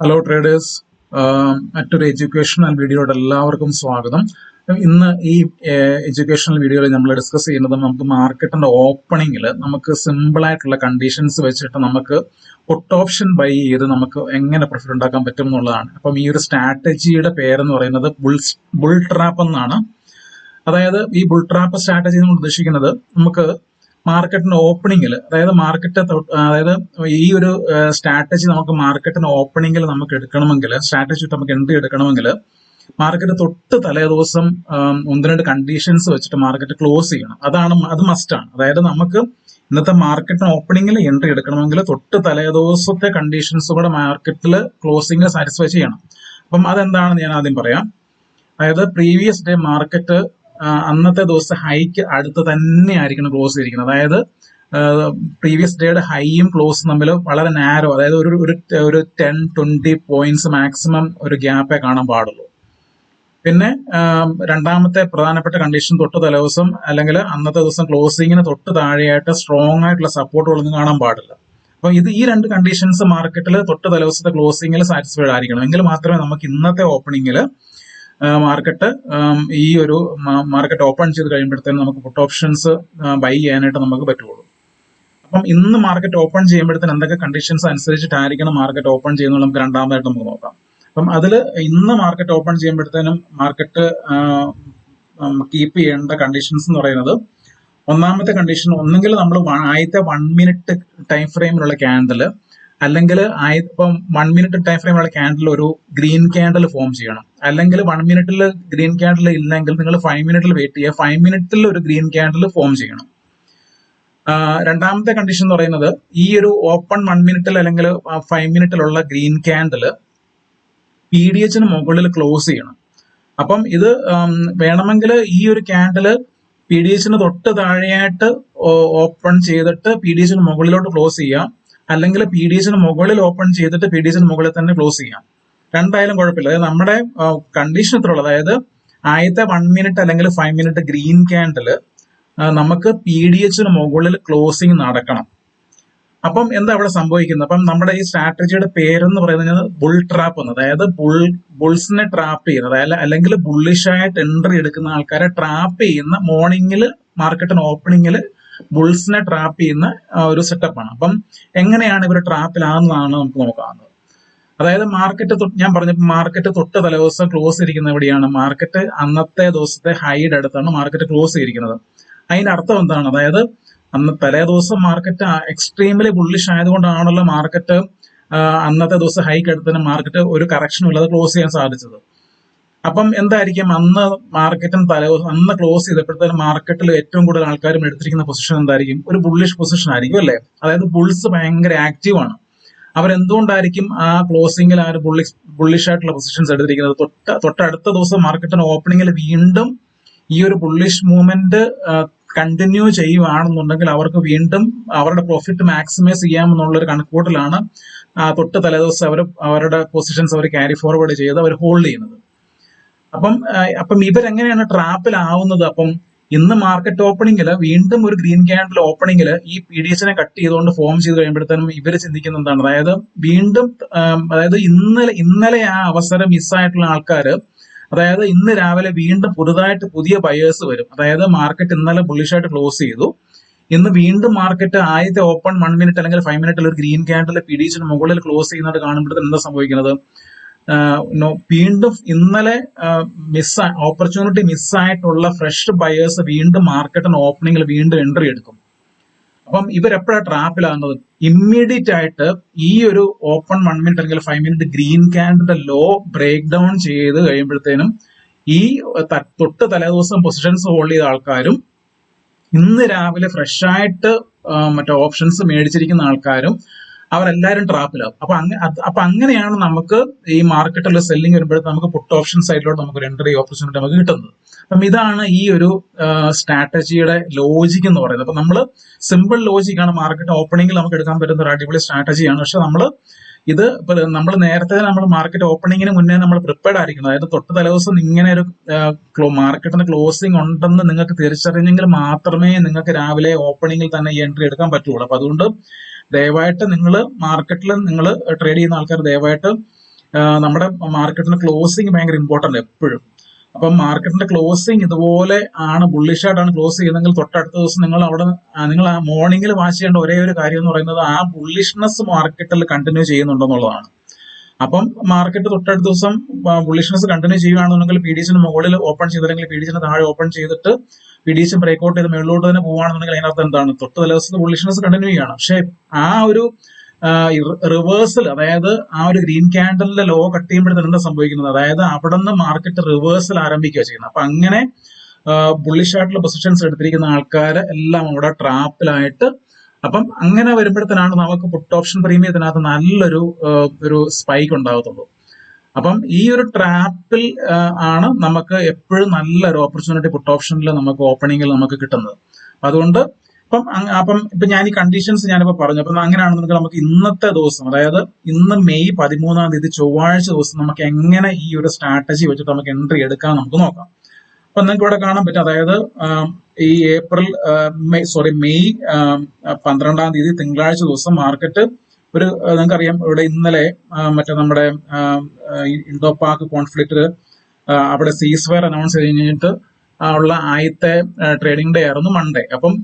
Hello traders മറ്റൊരു educational വീഡിയോയുടെ എല്ലാവർക്കും സ്വാഗതം. ഇന്ന് ഈ എഡ്യൂക്കേഷണൽ വീഡിയോയിൽ നമ്മൾ ഡിസ്കസ് ചെയ്യുന്നത് നമുക്ക് മാർക്കറ്റിന്റെ ഓപ്പണിംഗിൽ നമുക്ക് സിമ്പിൾ ആയിട്ടുള്ള കണ്ടീഷൻസ് വെച്ചിട്ട് നമുക്ക് പുട്ട് ഓപ്ഷൻ ബൈ ചെയ്ത് നമുക്ക് എങ്ങനെ പ്രിഫർ ഉണ്ടാക്കാൻ പറ്റും എന്നുള്ളതാണ്. അപ്പം ഈ ഒരു സ്ട്രാറ്റജിയുടെ പേരെന്ന് പറയുന്നത് ബുൾ ബുൾ ട്രാപ്പ് എന്നാണ്. അതായത് ഈ ബുൾ ട്രാപ്പ് സ്ട്രാറ്റജി നമ്മൾ ഉദ്ദേശിക്കുന്നത് നമുക്ക് മാർക്കറ്റിന്റെ ഓപ്പണിംഗിൽ അതായത് മാർക്കറ്റ് അതായത് ഈ ഒരു സ്ട്രാറ്റജി നമുക്ക് മാർക്കറ്റിന്റെ ഓപ്പണിംഗിൽ നമുക്ക് എടുക്കണമെങ്കിൽ സ്ട്രാറ്റജി നമുക്ക് എൻട്രി എടുക്കണമെങ്കിൽ മാർക്കറ്റ് തൊട്ട് തലേ ദിവസം ഒന്ന് രണ്ട് കണ്ടീഷൻസ് വെച്ചിട്ട് മാർക്കറ്റ് ക്ലോസ് ചെയ്യണം. അതാണ് അത് മസ്റ്റാണ് അതായത് നമുക്ക് ഇന്നത്തെ മാർക്കറ്റിന് ഓപ്പണിംഗിൽ എൻട്രി എടുക്കണമെങ്കിൽ തൊട്ട് തലേ ദിവസത്തെ കണ്ടീഷൻസ് കൂടെ മാർക്കറ്റിൽ ക്ലോസിംഗ് സാറ്റിസ്ഫൈ ചെയ്യണം. അപ്പം അതെന്താണെന്ന് ഞാൻ ആദ്യം പറയാം. അതായത് പ്രീവിയസ് ഡേ മാർക്കറ്റ് അന്നത്തെ ദിവസത്തെ ഹൈക്ക് അടുത്ത് തന്നെ ആയിരിക്കണം ക്ലോസ് ചെയ്തിരിക്കുന്നത്. അതായത് പ്രീവിയസ് ഡേയുടെ ഹൈയും ക്ലോസും തമ്മിൽ വളരെ നാരോ അതായത് ഒരു ഒരു ഒരു ടെൻ ട്വന്റി പോയിന്റ്സ് മാക്സിമം ഒരു ഗ്യാപ്പേ കാണാൻ പാടുള്ളൂ. പിന്നെ രണ്ടാമത്തെ പ്രധാനപ്പെട്ട കണ്ടീഷൻ തൊട്ട് തലേദിവസം അല്ലെങ്കിൽ അന്നത്തെ ദിവസം ക്ലോസിങ്ങിന് തൊട്ട് താഴെയായിട്ട് സ്ട്രോങ് ആയിട്ടുള്ള സപ്പോർട്ടുകളൊന്നും കാണാൻ പാടില്ല. അപ്പൊ ഇത് ഈ രണ്ട് കണ്ടീഷൻസ് മാർക്കറ്റിൽ തൊട്ട് തലേദിവസത്തെ ക്ലോസിങ്ങിൽ സാറ്റിസ്ഫൈഡ് ആയിരിക്കണം. എങ്കിൽ മാത്രമേ നമുക്ക് ഇന്നത്തെ ഓപ്പണിംഗിൽ മാർക്കറ്റ് ഈ ഒരു മാർക്കറ്റ് ഓപ്പൺ ചെയ്ത് കഴിയുമ്പോഴത്തേനും നമുക്ക് പുട്ട് ഓപ്ഷൻസ് ബൈ ചെയ്യാനായിട്ട് നമുക്ക് പറ്റുള്ളൂ. അപ്പം ഇന്ന് മാർക്കറ്റ് ഓപ്പൺ ചെയ്യുമ്പോഴത്തേന് എന്തൊക്കെ കണ്ടീഷൻസ് അനുസരിച്ചിട്ടായിരിക്കണം മാർക്കറ്റ് ഓപ്പൺ ചെയ്യുന്നത് നമുക്ക് രണ്ടാമതായിട്ട് നമുക്ക് നോക്കാം. അപ്പം അതിൽ ഇന്ന് മാർക്കറ്റ് ഓപ്പൺ ചെയ്യുമ്പോഴത്തേനും മാർക്കറ്റ് കീപ്പ് ചെയ്യേണ്ട കണ്ടീഷൻസ് എന്ന് പറയുന്നത് ഒന്നാമത്തെ കണ്ടീഷൻ ഒന്നെങ്കിൽ നമ്മൾ ആദ്യത്തെ വൺ മിനിറ്റ് ടൈം ഫ്രെയിമിലുള്ള ക്യാൻഡിൽ അല്ലെങ്കിൽ ഇപ്പം വൺ മിനിറ്റ് ടൈം ഫ്രെയിമുള്ള ക്യാൻഡിൽ ഒരു ഗ്രീൻ ക്യാൻഡിൽ ഫോം ചെയ്യണം. അല്ലെങ്കിൽ വൺ മിനിറ്റിൽ ഗ്രീൻ ക്യാൻഡിൽ ഇല്ലെങ്കിൽ നിങ്ങൾ ഫൈവ് മിനിറ്റിൽ വെയിറ്റ് ചെയ്യുക. ഫൈവ് മിനിറ്റിൽ ഒരു ഗ്രീൻ ക്യാൻഡിൽ ഫോം ചെയ്യണം. രണ്ടാമത്തെ കണ്ടീഷൻ എന്ന് പറയുന്നത് ഈ ഒരു ഓപ്പൺ വൺ മിനിറ്റിൽ അല്ലെങ്കിൽ ഫൈവ് മിനിറ്റിലുള്ള ഗ്രീൻ ക്യാൻഡിൽ പി ഡി എച്ചിന് മുകളിൽ ക്ലോസ് ചെയ്യണം. അപ്പം ഇത് വേണമെങ്കിൽ ഈ ഒരു ക്യാൻഡിൽ പി ഡി എച്ചിന് തൊട്ട് താഴെയായിട്ട് ഓപ്പൺ ചെയ്തിട്ട് പി ഡി എച്ചിന് മുകളിലോട്ട് ക്ലോസ് ചെയ്യാം. അല്ലെങ്കിൽ പി ഡി എസിന് മുകളിൽ ഓപ്പൺ ചെയ്തിട്ട് പി ഡി എസിന് മുകളിൽ തന്നെ ക്ലോസ് ചെയ്യാം. രണ്ടായാലും കുഴപ്പമില്ല. അതായത് നമ്മുടെ കണ്ടീഷൻ എത്ര ഉള്ളത് അതായത് ആദ്യത്തെ വൺ മിനിറ്റ് അല്ലെങ്കിൽ ഫൈവ് മിനിറ്റ് ഗ്രീൻ ക്യാൻഡിൽ നമുക്ക് പി ഡി എച്ചിന് മുകളിൽ ക്ലോസിങ് നടക്കണം. അപ്പം എന്താ അവിടെ സംഭവിക്കുന്നത്? അപ്പം നമ്മുടെ ഈ സ്ട്രാറ്റജിയുടെ പേരെന്ന് പറയുന്നത് ബുൾ ട്രാപ്പ് എന്ന്. അതായത് ബുൾ ബുൾസിനെ ട്രാപ്പ് ചെയ്യുന്നത്. അതായത് അല്ലെങ്കിൽ ബുള്ളിഷായിട്ട് എൻട്രി എടുക്കുന്ന ആൾക്കാരെ ട്രാപ്പ് ചെയ്യുന്ന മോർണിംഗിൽ മാർക്കറ്റിന് ഓപ്പണിംഗിൽ ബുൾസിനെ ട്രാപ്പ് ചെയ്യുന്ന ഒരു സെറ്റപ്പാണ് അപ്പം എങ്ങനെയാണ് ഇവർ ട്രാപ്പിലാകുന്നതാണ് നമുക്ക് നോക്കാവുന്നത് അതായത് മാർക്കറ്റ് ഞാൻ പറഞ്ഞ മാർക്കറ്റ് തൊട്ട് തലേദിവസം ക്ലോസ് ഇരിക്കുന്ന എവിടെയാണ്? മാർക്കറ്റ് അന്നത്തെ ദിവസത്തെ ഹൈഡ് അടുത്താണ് മാർക്കറ്റ് ക്ലോസ് ചെയ്തിരിക്കുന്നത്. അതിന്റെ അർത്ഥം എന്താണ്? അതായത് അന്ന് തലേ ദിവസം മാർക്കറ്റ് എക്സ്ട്രീംലി ബുള്ളിഷ് ആയതുകൊണ്ടാണല്ലോ മാർക്കറ്റ് അന്നത്തെ ദിവസം ഹൈക്ക് അടുത്തന്നെ മാർക്കറ്റ് ഒരു കറക്ഷനും ഇല്ലാതെ ക്ലോസ് ചെയ്യാൻ സാധിച്ചത്. അപ്പം എന്തായിരിക്കും? അന്ന് മാർക്കറ്റും തല അന്ന് ക്ലോസ് ചെയ്തപ്പോഴത്തെ മാർക്കറ്റിൽ ഏറ്റവും കൂടുതൽ ആൾക്കാരും എടുത്തിരിക്കുന്ന പൊസിഷൻ എന്തായിരിക്കും? ഒരു ബുള്ളിഷ് പൊസിഷൻ ആയിരിക്കും അല്ലേ? അതായത് ബുൾസ് ഭയങ്കര ആക്റ്റീവ് ആണ്. അവരെന്തുകൊണ്ടായിരിക്കും ആ ക്ലോസിംഗിൽ ആ ഒരു ബുള്ളിഷ് ബുള്ളിഷ് ആയിട്ടുള്ള പൊസിഷൻസ് എടുത്തിരിക്കുന്നത്? തൊട്ട തൊട്ടടുത്ത ദിവസം മാർക്കറ്റിന് ഓപ്പണിംഗിൽ വീണ്ടും ഈ ഒരു ബുള്ളിഷ് മൂവ്മെന്റ് കണ്ടിന്യൂ ചെയ്യുവാണെന്നുണ്ടെങ്കിൽ അവർക്ക് വീണ്ടും അവരുടെ പ്രോഫിറ്റ് മാക്സിമൈസ് ചെയ്യാമെന്നുള്ള ഒരു കണക്കൂട്ടലാണ് തൊട്ട് തലേദിവസം അവർ അവരുടെ പൊസിഷൻസ് അവർ ക്യാരി ഫോർവേഡ് ചെയ്ത് അവർ ഹോൾഡ് ചെയ്യുന്നത്. അപ്പം അപ്പം ഇവരെങ്ങനെയാണ് ട്രാപ്പിലാവുന്നത്? അപ്പം ഇന്ന് മാർക്കറ്റ് ഓപ്പണിംഗിൽ വീണ്ടും ഒരു ഗ്രീൻ ക്യാൻഡിൽ ഓപ്പണിംഗിൽ ഈ പി ഡി എസിനെ കട്ട് ചെയ്തുകൊണ്ട് ഫോം ചെയ്ത് കഴിയുമ്പോഴത്തേനും ഇവർ ചിന്തിക്കുന്ന എന്താണ്? അതായത് വീണ്ടും അതായത് ഇന്നലെ ഇന്നലെ ആ അവസരം മിസ്സായിട്ടുള്ള ആൾക്കാർ അതായത് ഇന്ന് രാവിലെ വീണ്ടും പുതുതായിട്ട് പുതിയ ബയേഴ്സ് വരും. അതായത് മാർക്കറ്റ് ഇന്നലെ ബുള്ളിഷായിട്ട് ക്ലോസ് ചെയ്തു. ഇന്ന് വീണ്ടും മാർക്കറ്റ് ആദ്യത്തെ ഓപ്പൺ വൺ മിനിറ്റ് അല്ലെങ്കിൽ ഫൈവ് മിനിറ്റിൽ ഒരു ഗ്രീൻ ക്യാൻഡിൽ പി ഡി എസിന് മുകളിൽ ക്ലോസ് ചെയ്യുന്നത് കാണുമ്പോഴത്തേന് എന്താ സംഭവിക്കുന്നത്? വീണ്ടും ഇന്നലെ മിസ് ഓപ്പർച്യൂണിറ്റി മിസ്സായിട്ടുള്ള ഫ്രഷ് ബയേഴ്സ് വീണ്ടും മാർക്കറ്റിന് ഓപ്പണിംഗിൽ വീണ്ടും എൻട്രി എടുക്കും. അപ്പം ഇവരെപ്പോഴാണ് ട്രാപ്പിലാകുന്നത് ഇമ്മീഡിയറ്റ് ആയിട്ട് ഈ ഒരു ഓപ്പൺ വൺ മിനിറ്റ് അല്ലെങ്കിൽ ഫൈവ് മിനിറ്റ് ഗ്രീൻ ക്യാൻഡിന്റെ ലോ ബ്രേക്ക് ഡൗൺ ചെയ്ത് കഴിയുമ്പോഴത്തേനും ഈ തൊട്ട് തലേദിവസം പൊസിഷൻസ് ഹോൾഡ് ചെയ്ത ആൾക്കാരും ഇന്ന് രാവിലെ ഫ്രഷ് ആയിട്ട് മറ്റേ ഓപ്ഷൻസ് മേടിച്ചിരിക്കുന്ന ആൾക്കാരും അവരെല്ലാവരും ട്രാപ്പിലാവും അപ്പൊ അപ്പൊ അങ്ങനെയാണ് നമുക്ക് ഈ മാർക്കറ്റിൽ സെല്ലിംഗ് വരുമ്പോഴത്തെ നമുക്ക് പുട്ട് ഓപ്ഷൻ സൈഡിലോട്ട് നമുക്ക് ഒരു എൻട്രി ഓപ്പർച്യൂണിറ്റി നമുക്ക് കിട്ടുന്നത്. അപ്പം ഇതാണ് ഈ ഒരു സ്ട്രാറ്റജിയുടെ ലോജിക് എന്ന് പറയുന്നത്. അപ്പൊ നമ്മൾ സിമ്പിൾ ലോജിക്കാണ് മാർക്കറ്റ് ഓപ്പണിംഗിൽ നമുക്ക് എടുക്കാൻ പറ്റുന്ന ഒരു അടിപൊളി സ്ട്രാറ്റജിയാണ് പക്ഷെ നമ്മൾ ഇത് നമ്മൾ നേരത്തെ നമ്മൾ മാർക്കറ്റ് ഓപ്പണിങ്ങിന് മുന്നേ നമ്മൾ പ്രിപ്പയർഡ് ആയിരിക്കണം. അതായത് തൊട്ട് തലേദിവസം ഇങ്ങനെ ഒരു മാർക്കറ്റിന് ക്ലോസിംഗ് ഉണ്ടെന്ന് നിങ്ങൾക്ക് തിരിച്ചറിഞ്ഞെങ്കിൽ മാത്രമേ നിങ്ങൾക്ക് രാവിലെ ഓപ്പണിങ്ങിൽ തന്നെ ഈ എൻട്രി എടുക്കാൻ പറ്റുള്ളൂ. അപ്പൊ അതുകൊണ്ട് ദയവായിട്ട് നിങ്ങൾ മാർക്കറ്റിൽ നിങ്ങൾ ട്രേഡ് ചെയ്യുന്ന ആൾക്കാർ ദയവായിട്ട് നമ്മുടെ മാർക്കറ്റിന്റെ ക്ലോസിങ് ഭയങ്കര ഇമ്പോർട്ടന്റ് എപ്പോഴും. അപ്പം മാർക്കറ്റിന്റെ ക്ലോസിങ് ഇതുപോലെ ആണ് ബുള്ളിഷ് ആയിട്ടാണ് ക്ലോസ് ചെയ്യുന്നതെങ്കിൽ തൊട്ടടുത്ത ദിവസം നിങ്ങൾ അവിടെ നിങ്ങൾ ആ മോർണിംഗിൽ വാച്ച് ചെയ്യേണ്ട ഒരേ ഒരു കാര്യം എന്ന് പറയുന്നത് ആ ബുള്ളിഷ്നെസ് മാർക്കറ്റിൽ കണ്ടിന്യൂ ചെയ്യുന്നുണ്ടെന്നുള്ളതാണ് അപ്പം മാർക്കറ്റ് തൊട്ടടുത്ത ദിവസം ബുള്ളിഷ്നെസ് കണ്ടിന്യൂ ചെയ്യുകയാണെന്നുണ്ടെങ്കിൽ പി ഡി എസിന് മുകളിൽ ഓപ്പൺ ചെയ്തില്ലെങ്കിൽ പി ഡി എസിന് താഴെ ഓപ്പൺ ചെയ്തിട്ട് പി ഡി എസ് ബ്രേക്ക്ഔട്ട് ചെയ്ത് മുകളിലോട്ട് തന്നെ പോവുകയാണെന്നുണ്ടെങ്കിൽ അതിനകത്ത് എന്താണ്? തൊട്ട് തലേ ബുള്ളിഷ്നസ് കണ്ടിന്യൂ ചെയ്യണം പക്ഷേ ആ ഒരു റിവേഴ്സൽ അതായത് ആ ഒരു ഗ്രീൻ ക്യാൻഡലിന്റെ ലോ കട്ട് ചെയ്യുമ്പോഴത്തേന് എന്താ സംഭവിക്കുന്നത്? അതായത് അവിടെ നിന്ന് മാർക്കറ്റ് റിവേഴ്സൽ ആരംഭിക്കുക ചെയ്യുന്നത്. അപ്പൊ അങ്ങനെ ബുള്ളിഷ് ആയിട്ടുള്ള പൊസിഷൻസ് എടുത്തിരിക്കുന്ന ആൾക്കാർ എല്ലാം അവിടെ ട്രാപ്പിലായിട്ട് അപ്പം അങ്ങനെ വരുമ്പോഴത്തേനാണ് നമുക്ക് പുട്ട് ഓപ്ഷൻ പ്രീമിയത്തിനകത്ത് നല്ലൊരു ഒരു സ്പൈക്ക് ഉണ്ടാകത്തുള്ളൂ. അപ്പം ഈ ഒരു ട്രാപ്പിൽ ആണ് നമുക്ക് എപ്പോഴും നല്ലൊരു ഓപ്പർച്യൂണിറ്റി പുട്ട് ഓപ്ഷനിൽ നമുക്ക് ഓപ്പണിംഗിൽ നമുക്ക് കിട്ടുന്നത്. അതുകൊണ്ട് ഇപ്പം അപ്പം ഇപ്പൊ ഞാൻ ഈ കണ്ടീഷൻസ് ഞാനിപ്പോ പറഞ്ഞു. അപ്പം അങ്ങനെയാണെന്നുണ്ടെങ്കിൽ നമുക്ക് ഇന്നത്തെ ദിവസം അതായത് ഇന്ന് മെയ് പതിമൂന്നാം തീയതി ചൊവ്വാഴ്ച ദിവസം നമുക്ക് എങ്ങനെ ഈ ഒരു സ്ട്രാറ്റജി വെച്ചിട്ട് നമുക്ക് എൻട്രി എടുക്കാൻ നമുക്ക് നോക്കാം. അപ്പൊ നിങ്ങൾക്ക് ഇവിടെ കാണാൻ പറ്റും. അതായത് ഈ ഏപ്രിൽ മെയ് സോറി മെയ് പന്ത്രണ്ടാം തീയതി തിങ്കളാഴ്ച ദിവസം മാർക്കറ്റ് ഒരു നിങ്ങൾക്കറിയാം ഇവിടെ ഇന്നലെ മറ്റേ നമ്മുടെ ഇൻഡോ പാക് കോൺഫ്ലിക്റ്റ് അവിടെ സീസ് ഫയർ അനൗൺസ് കഴിഞ്ഞിട്ട് ഉള്ള ആദ്യത്തെ ട്രേഡിംഗ് ഡേ ആയിരുന്നു മൺഡേ അപ്പം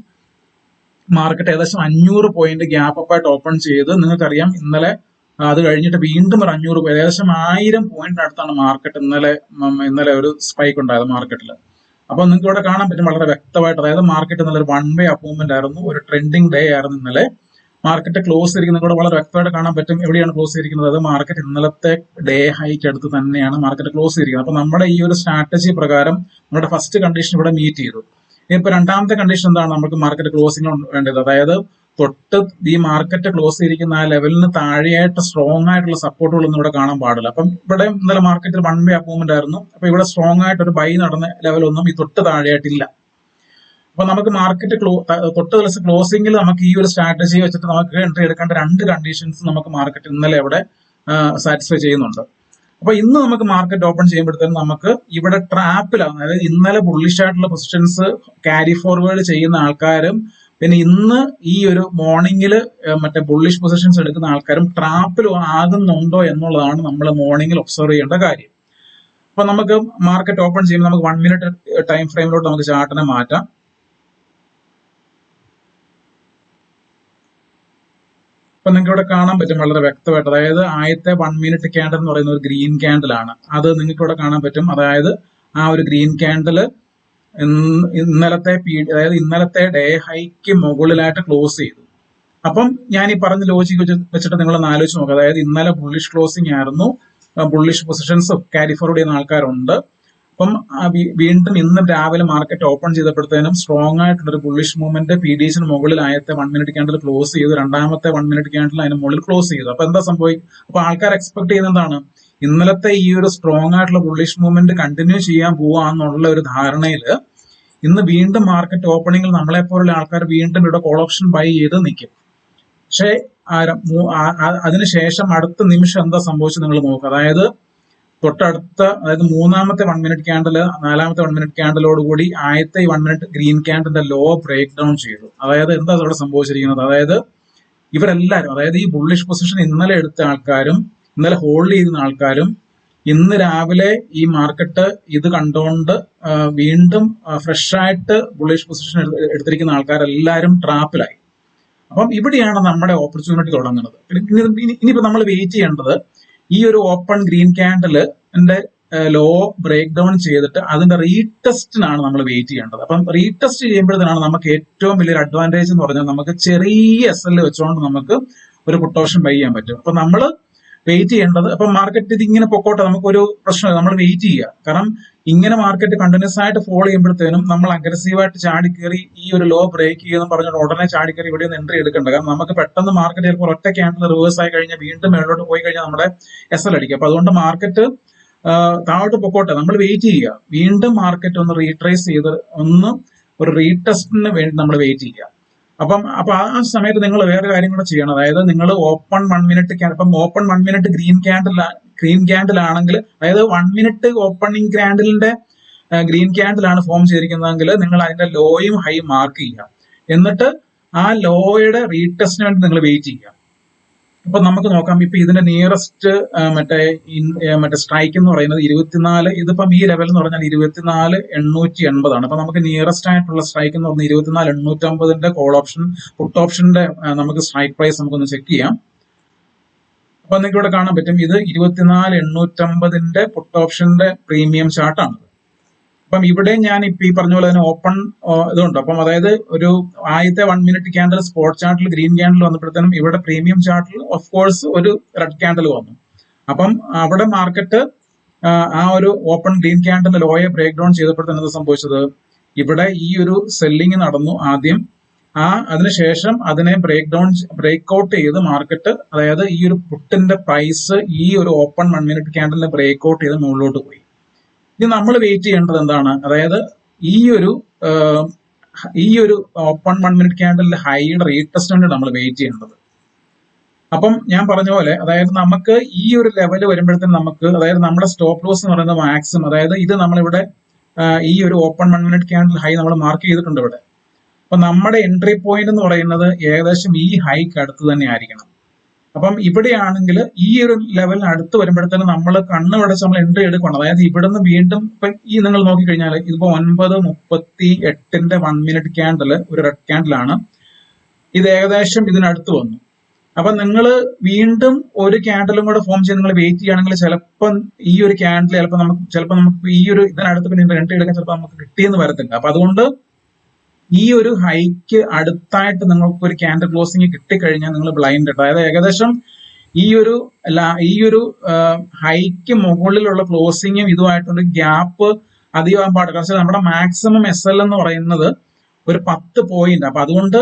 മാർക്കറ്റ് ഏകദേശം അഞ്ഞൂറ് പോയിന്റ് ഗ്യാപ്പ് ആയിട്ട് ഓപ്പൺ ചെയ്ത് നിങ്ങൾക്കറിയാം ഇന്നലെ അത് കഴിഞ്ഞിട്ട് വീണ്ടും ഒരു അഞ്ഞൂറ് ഏകദേശം ആയിരം പോയിന്റിനടുത്താണ് മാർക്കറ്റ് ഇന്നലെ ഇന്നലെ ഒരു സ്പൈക്ക് ഉണ്ടായത് മാർക്കറ്റിൽ അപ്പൊ നിങ്ങൾക്ക് ഇവിടെ കാണാൻ പറ്റും വളരെ വ്യക്തമായിട്ട് അതായത് മാർക്കറ്റ് ഇന്നലെ ഒരു വൺ വേ അപ്പോയിൻമെന്റ് ആയിരുന്നു ഒരു ട്രെൻഡിങ് ഡേ ആയിരുന്നു ഇന്നലെ. മാർക്കറ്റ് ക്ലോസ് ചെയ്തിരിക്കുന്നത് കൂടെ വളരെ വ്യക്തമായിട്ട് കാണാൻ പറ്റും എവിടെയാണ് ക്ലോസ് ചെയ്തിരിക്കുന്നത്. അത് മാർക്കറ്റ് ഇന്നലത്തെ ഡേ ഹൈക്ക് അടുത്ത് തന്നെയാണ് മാർക്കറ്റ് ക്ലോസ് ചെയ്തിരിക്കുന്നത്. അപ്പൊ നമ്മുടെ ഈ ഒരു സ്ട്രാറ്റജി പ്രകാരം നമ്മുടെ ഫസ്റ്റ് കണ്ടീഷൻ ഇവിടെ മീറ്റ് ചെയ്തു. ഇനിയിപ്പോ രണ്ടാമത്തെ കണ്ടീഷൻ എന്താണ്? നമുക്ക് മാർക്കറ്റ് ക്ലോസിംഗ് വേണ്ടത്. അതായത് തൊട്ട് ഈ മാർക്കറ്റ് ക്ലോസ് ചെയ്തിരിക്കുന്ന ആ ലെവലിന് താഴെയായിട്ട് സ്ട്രോങ് ആയിട്ടുള്ള സപ്പോർട്ടുകളൊന്നും ഇവിടെ കാണാൻ പാടില്ല. അപ്പം ഇവിടെ ഇന്നലെ മാർക്കറ്റിൽ വൺ വേ അപ്പൂവ്മെന്റ് ആയിരുന്നു. അപ്പൊ ഇവിടെ സ്ട്രോങ് ആയിട്ട് ഒരു ബൈ നടന്ന ലെവലൊന്നും ഈ തൊട്ട് താഴെയായിട്ടില്ല. അപ്പൊ നമുക്ക് മാർക്കറ്റ് ക്ലോ തൊട്ട് ദിവസം ക്ലോസിംഗിൽ നമുക്ക് ഈ ഒരു സ്ട്രാറ്റജി വെച്ചിട്ട് നമുക്ക് എൻട്രി എടുക്കേണ്ട രണ്ട് കണ്ടീഷൻസ് നമുക്ക് മാർക്കറ്റ് ഇന്നലെ ഇവിടെ സാറ്റിസ്ഫൈ ചെയ്യുന്നുണ്ട്. അപ്പൊ ഇന്ന് നമുക്ക് മാർക്കറ്റ് ഓപ്പൺ ചെയ്യുമ്പോഴത്തേനും നമുക്ക് ഇവിടെ ട്രാപ്പിലാണ് അതായത് ഇന്നലെ ബുള്ളിഷ് ആയിട്ടുള്ള പൊസിഷൻസ് ക്യാരി ഫോർവേഡ് ചെയ്യുന്ന ആൾക്കാരും പിന്നെ ഇന്ന് ഈ ഒരു മോർണിംഗിൽ മറ്റേ ബുള്ളിഷ് പൊസിഷൻസ് എടുക്കുന്ന ആൾക്കാരും ട്രാപ്പിൽ ആകുന്നുണ്ടോ എന്നുള്ളതാണ് നമ്മൾ മോർണിംഗിൽ ഒബ്സർവ് ചെയ്യേണ്ട കാര്യം. അപ്പൊ നമുക്ക് മാർക്കറ്റ് ഓപ്പൺ ചെയ്യുമ്പോൾ നമുക്ക് വൺ മിനിറ്റ് ടൈം ഫ്രെയിമിലോട്ട് നമുക്ക് ചാർട്ടിനെ മാറ്റാം. അപ്പൊ നിങ്ങൾക്ക് ഇവിടെ കാണാൻ പറ്റും വളരെ വ്യക്തമായിട്ട്. അതായത് ആദ്യത്തെ വൺ മിനിറ്റ് ക്യാൻഡിൽ എന്ന് പറയുന്ന ഒരു ഗ്രീൻ ക്യാൻഡിൽ ആണ്. അത് നിങ്ങൾക്ക് ഇവിടെ കാണാൻ പറ്റും. അതായത് ആ ഒരു ഗ്രീൻ ക്യാൻഡിൽ ഇന്നലത്തെ അതായത് ഇന്നലത്തെ ഡേ ഹൈക്ക് മുകളിലായിട്ട് ക്ലോസ് ചെയ്തു. അപ്പം ഞാൻ ഈ പറഞ്ഞ ലോജിക് വെച്ചിട്ട് നിങ്ങൾ ആലോചിച്ച് നോക്കുക അതായത് ഇന്നലെ ബുള്ളിഷ് ക്ലോസിംഗ് ആയിരുന്നു. ബുള്ളിഷ് പൊസിഷൻസ് ക്യാരി ചെയ്യുന്ന ആൾക്കാരുണ്ട്. അപ്പം വീണ്ടും ഇന്ന് രാവിലെ മാർക്കറ്റ് ഓപ്പൺ ചെയ്തപ്പോഴത്തേനും സ്ട്രോങ് ആയിട്ടുള്ള ഒരു ബുള്ളിഷ് മൂവ്മെന്റ് പി ഡി എസിന് മുകളിൽ ആയത്തെ വൺ മിനിറ്റ് ക്യാൻഡിൽ ക്ലോസ് ചെയ്തു. രണ്ടാമത്തെ വൺ മിനിറ്റ് ക്യാൻഡിൽ അതിന് മുകളിൽ ക്ലോസ് ചെയ്തു. അപ്പൊ എന്താ സംഭവിക്കും അപ്പൊ ആൾക്കാർ എക്സ്പെക്ട് ചെയ്യുന്നതാണ് ഇന്നലത്തെ ഈ ഒരു സ്ട്രോങ് ആയിട്ടുള്ള ബുള്ളിഷ് മൂവ്മെന്റ് കണ്ടിന്യൂ ചെയ്യാൻ പോവാന്നുള്ള ഒരു ധാരണയിൽ ഇന്ന് വീണ്ടും മാർക്കറ്റ് ഓപ്പണിംഗിൽ നമ്മളെ പോലുള്ള ആൾക്കാർ വീണ്ടും ഇവിടെ കോൾ ഓപ്ഷൻ ബൈ ചെയ്ത് നിൽക്കും പക്ഷേ അതിനുശേഷം അടുത്ത നിമിഷം എന്താ സംഭവിച്ചത് നിങ്ങൾ നോക്കുക അതായത് തൊട്ടടുത്ത അതായത് മൂന്നാമത്തെ വൺ മിനിറ്റ് ക്യാൻഡിൽ നാലാമത്തെ വൺ മിനിറ്റ് ക്യാൻഡിലോട് കൂടി ആദ്യത്തെ വൺ മിനിറ്റ് ഗ്രീൻ ക്യാൻഡിന്റെ ലോ ബ്രേക്ക് ഡൗൺ ചെയ്തു. അതായത് എന്താ അവിടെ സംഭവിച്ചിരിക്കുന്നത്? അതായത് ഇവരെല്ലാവരും അതായത് ഈ ബുള്ളിഷ് പൊസിഷൻ ഇന്നലെ എടുത്ത ആൾക്കാരും ഇന്നലെ ഹോൾഡ് ചെയ്യുന്ന ആൾക്കാരും ഇന്ന് രാവിലെ ഈ മാർക്കറ്റ് ഇത് കണ്ടുകൊണ്ട് വീണ്ടും ഫ്രഷ് ആയിട്ട് ബുള്ളിഷ് പൊസിഷൻ എടുത്തിരിക്കുന്ന ആൾക്കാരെല്ലാവരും ട്രാപ്പിലായി അപ്പം ഇവിടെയാണ് നമ്മുടെ ഓപ്പർച്യൂണിറ്റി തുടങ്ങുന്നത്. ഇനി- നമ്മൾ വെയിറ്റ് ചെയ്യേണ്ടത് ഈ ഒരു ഓപ്പൺ ഗ്രീൻ ക്യാൻഡിലിന്റെ ലോ ബ്രേക്ക് ഡൗൺ ചെയ്തിട്ട് അതിന്റെ റീടെസ്റ്റിനാണ് നമ്മൾ വെയിറ്റ് ചെയ്യേണ്ടത്. അപ്പം റീടെസ്റ്റ് ചെയ്യുമ്പോഴത്തേനാണ് നമുക്ക് ഏറ്റവും വലിയൊരു അഡ്വാന്റേജ് എന്ന് പറഞ്ഞാൽ നമുക്ക് ചെറിയ എസ് എൽ വെച്ചുകൊണ്ട് നമുക്ക് ഒരു പുട്ട് ബൈ ചെയ്യാൻ പറ്റും. അപ്പൊ നമ്മൾ വെയിറ്റ് ചെയ്യേണ്ടത് അപ്പൊ മാർക്കറ്റ് ഇത് ഇങ്ങനെ പൊക്കോട്ടെ നമുക്കൊരു പ്രശ്നമില്ല. നമ്മൾ വെയിറ്റ് ചെയ്യുക കാരണം ഇങ്ങനെ മാർക്കറ്റ് കണ്ടിന്യൂസ് ആയിട്ട് ഫോളോ ചെയ്യുമ്പോഴത്തേനും നമ്മൾ അഗ്രസീവായിട്ട് ചാടിക്കേറി ഈ ഒരു ലോ ബ്രേക്ക് ചെയ്യുന്ന പറഞ്ഞിട്ട് ഉടനെ ചാടിക്കേറി ഇവിടെ നിന്ന് എൻട്രി എടുക്കേണ്ട. കാരണം നമുക്ക് പെട്ടെന്ന് മാർക്കറ്റ് ചിലപ്പോൾ ഒറ്റ ക്യാൻഡിൽ റിവേഴ്സ് ആയി കഴിഞ്ഞാൽ വീണ്ടും മേളോട്ട് പോയി കഴിഞ്ഞാൽ നമ്മുടെ എസ് എൽ അടിക്കും. അപ്പൊ അതുകൊണ്ട് മാർക്കറ്റ് താഴോട്ട് പൊക്കോട്ടെ. നമ്മൾ വെയിറ്റ് ചെയ്യുക. വീണ്ടും മാർക്കറ്റ് ഒന്ന് റീട്രേസ് ചെയ്ത് ഒന്ന് ഒരു റീടെസ്റ്റിന് വേണ്ടി നമ്മൾ വെയിറ്റ് ചെയ്യുക. അപ്പം അപ്പൊ ആ സമയത്ത് നിങ്ങൾ വേറെ കാര്യം കൂടെ ചെയ്യണം. അതായത് നിങ്ങൾ ഓപ്പൺ വൺ മിനിറ്റ് ഇപ്പം open one minute green candle green candle ആണെങ്കിൽ അതായത് വൺ മിനിറ്റ് ഓപ്പണിംഗ് ക്യാൻഡിലിന്റെ ഗ്രീൻ ക്യാൻഡിലാണ് ഫോം ചെയ്തിരിക്കുന്നതെങ്കിൽ നിങ്ങൾ അതിന്റെ ലോയും ഹൈ മാർക്ക് ചെയ്യുക. എന്നിട്ട് ആ ലോയുടെ റീടെസ്റ്റിന് വേണ്ടി നിങ്ങൾ വെയിറ്റ് ചെയ്യുക. അപ്പൊ നമുക്ക് നോക്കാം ഇപ്പൊ ഇതിന്റെ നിയറസ്റ്റ് മറ്റേ മറ്റേ സ്ട്രൈക്ക് എന്ന് പറയുന്നത് ഇരുപത്തിനാല് ഇതിപ്പം ഈ ലെവൽ എന്ന് പറഞ്ഞാൽ ഇരുപത്തിനാല് എണ്ണൂറ്റി എൺപതാണ് അപ്പൊ നമുക്ക് നിയറസ്റ്റ് ആയിട്ടുള്ള സ്ട്രൈക്ക് എന്ന് പറഞ്ഞാൽ ഇരുപത്തിനാല് എണ്ണൂറ്റി അമ്പതിന്റെ കോൾ ഓപ്ഷൻ പുട്ട് ഓപ്ഷന്റെ നമുക്ക് സ്ട്രൈക്ക് പ്രൈസ് നമുക്കൊന്ന് ചെക്ക് ചെയ്യാം. അപ്പൊ നിങ്ങൾക്ക് ഇവിടെ കാണാൻ പറ്റും. ഇത് ഇരുപത്തിനാല് എണ്ണൂറ്റമ്പതിന്റെ പുട്ട് ഓപ്ഷന്റെ പ്രീമിയം ചാർട്ടാണ് അപ്പം ഇവിടെ ഞാൻ ഇപ്പൊ ഈ പറഞ്ഞ പോലെ തന്നെ ഓപ്പൺ ഇതുണ്ട്. അപ്പം അതായത് ഒരു ആദ്യത്തെ വൺ മിനിറ്റ് ക്യാൻഡിൽ സ്പോട്ട് ചാർട്ടിൽ ഗ്രീൻ ക്യാൻഡിൽ വന്നപ്പോഴത്തേനും ഇവിടെ പ്രീമിയം ചാർട്ടിൽ ഓഫ് കോഴ്സ് ഒരു റെഡ് ക്യാൻഡിൽ വന്നു. അപ്പം അവിടെ മാർക്കറ്റ് ആ ഒരു ഓപ്പൺ ഗ്രീൻ ക്യാൻഡിൽ ലോയെ ബ്രേക്ക് ഡൗൺ ചെയ്തപ്പോഴത്തേനും എന്താ സംഭവിച്ചത്? ഇവിടെ ഈ ഒരു സെല്ലിംഗ് നടന്നു ആദ്യം. ആ അതിനുശേഷം അതിനെ ബ്രേക്ക് ഡൗൺ ബ്രേക്ക് ഔട്ട് ചെയ്ത് മാർക്കറ്റ് അതായത് ഈ ഒരു പുട്ടിന്റെ പ്രൈസ് ഈ ഒരു ഓപ്പൺ വൺ മിനിറ്റ് ക്യാൻഡലിനെ ബ്രേക്ക് ഔട്ട് ചെയ്ത് മുകളിലോട്ട് പോയി. ഇനി നമ്മൾ വെയിറ്റ് ചെയ്യേണ്ടത് എന്താണ്? അതായത് ഈ ഒരു ഈ ഒരു ഓപ്പൺ വൺ മിനിറ്റ് ക്യാൻഡലിന്റെ ഹൈയുടെ റീടെസ്റ്റ് വേണ്ടി നമ്മൾ വെയിറ്റ് ചെയ്യേണ്ടത്. അപ്പം ഞാൻ പറഞ്ഞ പോലെ അതായത് നമുക്ക് ഈ ഒരു ലെവൽ വരുമ്പോഴത്തേനും നമുക്ക് അതായത് നമ്മുടെ സ്റ്റോപ്പ് ലോസ് എന്ന് പറയുന്നത് മാക്സിമം അതായത് ഇത് നമ്മളിവിടെ ഈ ഒരു open one minute candle high നമ്മൾ മാർക്ക് ചെയ്തിട്ടുണ്ട് ഇവിടെ. അപ്പൊ നമ്മുടെ എൻട്രി പോയിന്റ് എന്ന് പറയുന്നത് ഏകദേശം ഈ ഹൈക്ക് അടുത്ത് തന്നെ ആയിരിക്കണം. അപ്പം ഇവിടെയാണെങ്കിൽ ഈ ഒരു ലെവലിന് അടുത്ത് വരുമ്പോഴത്തേനും നമ്മൾ കണ്ണ് വിടച്ച് നമ്മൾ എൻട്രി എടുക്കണം. അതായത് ഇവിടുന്ന് വീണ്ടും ഇപ്പൊ ഈ നിങ്ങൾ നോക്കിക്കഴിഞ്ഞാൽ ഇതിപ്പോ ഒൻപത് മുപ്പത്തി എട്ടിന്റെ വൺ മിനിറ്റ് ക്യാൻഡിൽ ഒരു റെഡ് ക്യാൻഡിലാണ് ഇത് ഏകദേശം ഇതിനടുത്ത് വന്നു. അപ്പൊ നിങ്ങൾ വീണ്ടും ഒരു ക്യാൻഡിലും കൂടെ ഫോം ചെയ്ത് നിങ്ങൾ വെയിറ്റ് ചെയ്യുകയാണെങ്കിൽ ചിലപ്പോൾ ഈ ഒരു ക്യാൻഡിൽ ചിലപ്പോൾ നമുക്ക് ചിലപ്പോൾ നമുക്ക് ഈ ഒരു ഇതിനടുത്ത് പിന്നെ എൻട്രി എടുക്കാൻ ചിലപ്പോൾ നമുക്ക് കിട്ടിയെന്ന് വരത്തില്ല. അപ്പൊ അതുകൊണ്ട് ഈ ഒരു ഹൈക്ക് അടുത്തായിട്ട് നിങ്ങൾക്ക് ഒരു ക്യാൻഡൽ ക്ലോസിംഗ് കിട്ടിക്കഴിഞ്ഞാൽ നിങ്ങൾ ബ്ലൈൻഡ് അതായത് ഏകദേശം ഈ ഒരു ഈ ഒരു ഹൈക്ക് മുകളിലുള്ള ക്ലോസിങ്ങും ഇതുമായിട്ടൊരു ഗ്യാപ്പ് അധികമാകാൻ പാടില്ല. പക്ഷേ നമ്മുടെ മാക്സിമം എസ് എൽ എന്ന് പറയുന്നത് ഒരു പത്ത് പോയിന്റ് അപ്പൊ അതുകൊണ്ട്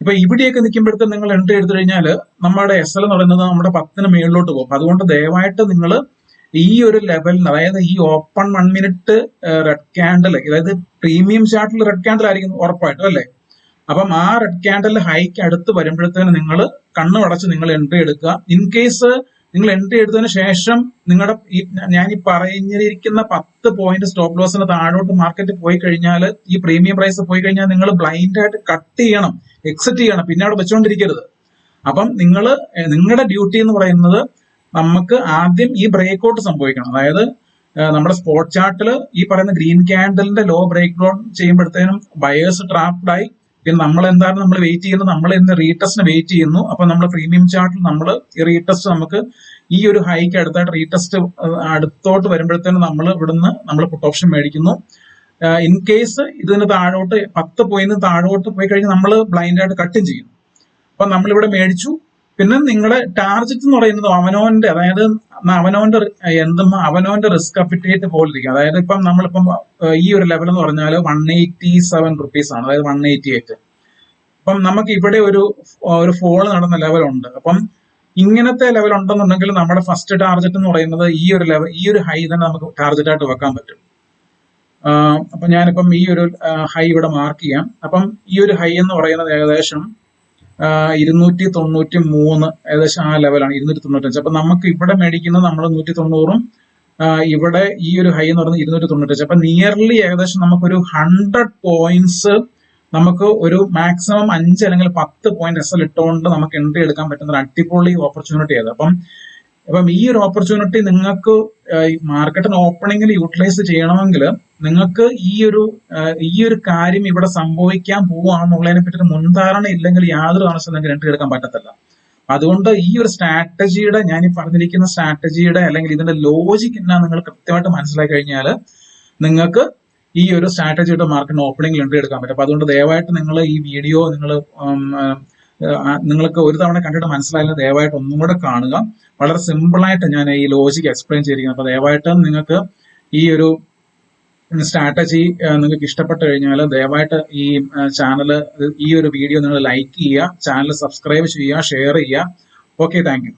ഇപ്പൊ ഇവിടെയൊക്കെ നിൽക്കുമ്പോഴത്തെ നിങ്ങൾ എൻട്രി എടുത്തു കഴിഞ്ഞാൽ നമ്മുടെ എസ് എൽ എന്ന് പറയുന്നത് നമ്മുടെ പത്തിന് മേളിലോട്ട് പോകും. അതുകൊണ്ട് ദയവായിട്ട് നിങ്ങൾ ഈ ഒരു ലെവലിൽ അതായത് ഈ open one minute red candle അതായത് പ്രീമിയം ചാർട്ടിൽ റെഡ് ക്യാൻഡിൽ ആയിരിക്കും ഉറപ്പായിട്ടും അല്ലേ? അപ്പം ആ റെഡ് ക്യാൻഡിൽ ഹൈക്ക് അടുത്ത് വരുമ്പോഴത്തേന് നിങ്ങൾ കണ്ണു അടച്ച് നിങ്ങൾ എൻട്രി എടുക്കുക. ഇൻ കേസ് നിങ്ങൾ എൻട്രി എടുത്തതിന് ശേഷം നിങ്ങളുടെ ഈ ഞാൻ ഈ പറഞ്ഞിരിക്കുന്ന പത്ത് പോയിന്റ് സ്റ്റോപ്പ് ലോസിന് താഴോട്ട് മാർക്കറ്റ് പോയി കഴിഞ്ഞാൽ ഈ പ്രീമിയം പ്രൈസ് പോയി കഴിഞ്ഞാൽ നിങ്ങൾ ബ്ലൈൻഡ് ആയിട്ട് കട്ട് ചെയ്യണം എക്സിറ്റ് ചെയ്യണം. പിന്നെ അവിടെ വെച്ചുകൊണ്ടിരിക്കരുത് അപ്പം നിങ്ങൾ നിങ്ങളുടെ ഡ്യൂട്ടി എന്ന് പറയുന്നത് നമുക്ക് ആദ്യം ഈ ബ്രേക്ക് ഔട്ട് സംഭവിക്കണം. അതായത് നമ്മുടെ സ്പോട്ട് ചാർട്ടിൽ ഈ പറയുന്ന ഗ്രീൻ ക്യാൻഡലിന്റെ ലോ ബ്രേക്ക് ഡൗൺ ചെയ്യുമ്പോഴത്തേനും ബയേഴ്സ് ട്രാപ്ഡായി പിന്നെ നമ്മൾ എന്താണ് നമ്മൾ വെയിറ്റ് ചെയ്യുന്നത്? നമ്മൾ ഇന്ന് റീടെസ്റ്റിന് വെയിറ്റ് ചെയ്യുന്നു. അപ്പൊ നമ്മൾ പ്രീമിയം ചാർട്ടിൽ നമ്മൾ ഈ റീടെസ്റ്റ് നമുക്ക് ഈ ഒരു ഹൈക്ക് അടുത്തായിട്ട് റീടെസ്റ്റ് അടുത്തോട്ട് വരുമ്പോഴത്തേനും നമ്മൾ ഇവിടുന്ന് നമ്മൾ പുട്ട് ഓപ്ഷൻ മേടിക്കുന്നു. ഇൻ കേസ് ഇതിന് താഴോട്ട് പത്ത് പോയിന്റ് താഴോട്ട് പോയി കഴിഞ്ഞാൽ നമ്മൾ ബ്ലൈൻഡായിട്ട് കട്ടും ചെയ്യും അപ്പൊ നമ്മളിവിടെ മേടിച്ചു. പിന്നെ നിങ്ങളുടെ ടാർജറ്റ് എന്ന് പറയുന്നത് അവനോന്റെ അതായത് അവനോന്റെ എന്തും അവനോന്റെ റിസ്ക് അഫിറ്റേറ്റ് പോലെ ഇരിക്കും. അതായത് ഇപ്പം നമ്മളിപ്പം ഈ ഒരു ലെവൽ എന്ന് പറഞ്ഞാൽ വൺ എയ്റ്റി സെവൻ റുപ്പീസ് ആണ്. അതായത് വൺ എയ്റ്റി എയ്റ്റ് അപ്പം നമുക്ക് ഇവിടെ ഒരു ഒരു ഫോൾ നടന്ന ലെവൽ ഉണ്ട്. അപ്പം ഇങ്ങനത്തെ ലെവൽ ഉണ്ടെന്നുണ്ടെങ്കിൽ നമ്മുടെ ഫസ്റ്റ് ടാർജറ്റ് എന്ന് പറയുന്നത് ഈ ഒരു ലെവൽ ഈ ഒരു ഹൈ തന്നെ നമുക്ക് ടാർഗറ്റ് ആയിട്ട് വെക്കാൻ പറ്റും. അപ്പൊ ഞാനിപ്പം ഈ ഒരു ഹൈ ഇവിടെ മാർക്ക് ചെയ്യാം. അപ്പം ഈ ഒരു ഹൈ എന്ന് പറയുന്നത് ഏകദേശം ഇരുന്നൂറ്റി തൊണ്ണൂറ്റി മൂന്ന് ഏകദേശം ആ ലെവലാണ് ഇരുന്നൂറ്റി തൊണ്ണൂറ്റഞ്ച് അപ്പൊ നമുക്ക് ഇവിടെ മേടിക്കുന്നത് നമ്മൾ നൂറ്റി തൊണ്ണൂറും ഇവിടെ ഈ ഒരു ഹൈ എന്ന് പറയുന്നത് ഇരുന്നൂറ്റി തൊണ്ണൂറ്റഞ്ച് അപ്പൊ നിയർലി ഏകദേശം നമുക്കൊരു ഹൺഡ്രഡ് പോയിന്റ്സ് നമുക്ക് ഒരു മാക്സിമം അഞ്ച് അല്ലെങ്കിൽ പത്ത് പോയിന്റ് എസ് എൽ ഇട്ടുകൊണ്ട് നമുക്ക് എൻട്രി എടുക്കാൻ പറ്റുന്ന ഒരു അടിപൊളി ഓപ്പർച്യൂണിറ്റി ആയത് അപ്പം അപ്പം ഈ ഒരു ഓപ്പർച്യൂണിറ്റി നിങ്ങൾക്ക് മാർക്കറ്റിന് ഓപ്പണിംഗിൽ യൂട്ടിലൈസ് ചെയ്യണമെങ്കിൽ നിങ്ങൾക്ക് ഈ ഒരു ഈ ഒരു കാര്യം ഇവിടെ സംഭവിക്കാൻ പോവാണെന്നുള്ളതിനെ പറ്റി മുൻധാരണ ഇല്ലെങ്കിൽ യാതൊരു കാരണവശാലും നിങ്ങൾക്ക് എൻട്രി എടുക്കാൻ പറ്റത്തില്ല. അതുകൊണ്ട് ഈ ഒരു സ്ട്രാറ്റജിയുടെ ഞാൻ ഈ പറഞ്ഞിരിക്കുന്ന സ്ട്രാറ്റജിയുടെ അല്ലെങ്കിൽ ഇതിന്റെ ലോജിക് എന്നാ നിങ്ങൾ കൃത്യമായിട്ട് മനസ്സിലാക്കി കഴിഞ്ഞാൽ നിങ്ങൾക്ക് ഈ ഒരു സ്ട്രാറ്റജിയുടെ മാർക്കറ്റിന് ഓപ്പണിംഗിൽ എൻട്രി എടുക്കാൻ പറ്റും. അപ്പൊ അതുകൊണ്ട് ദയവായിട്ട് നിങ്ങൾ ഈ വീഡിയോ നിങ്ങൾ നിങ്ങൾക്ക് ഒരു തവണ കണ്ടിട്ട് മനസ്സിലായില്ല ദയവായിട്ട് ഒന്നും കൂടെ കാണുക. വളരെ സിമ്പിളായിട്ട് ഞാൻ ഈ ലോജിക്ക് എക്സ്പ്ലെയിൻ ചെയ്തിരിക്കുന്നത് അപ്പൊ ദയവായിട്ട് നിങ്ങൾക്ക് ഈ ഒരു സ്ട്രാറ്റജി നിങ്ങൾക്ക് ഇഷ്ടപ്പെട്ട് കഴിഞ്ഞാൽ ദയവായിട്ട് ഈ ചാനൽ ഈ ഒരു വീഡിയോ നിങ്ങൾ ലൈക്ക് ചെയ്യുക ചാനൽ സബ്സ്ക്രൈബ് ചെയ്യുക ഷെയർ ചെയ്യുക. Okay thank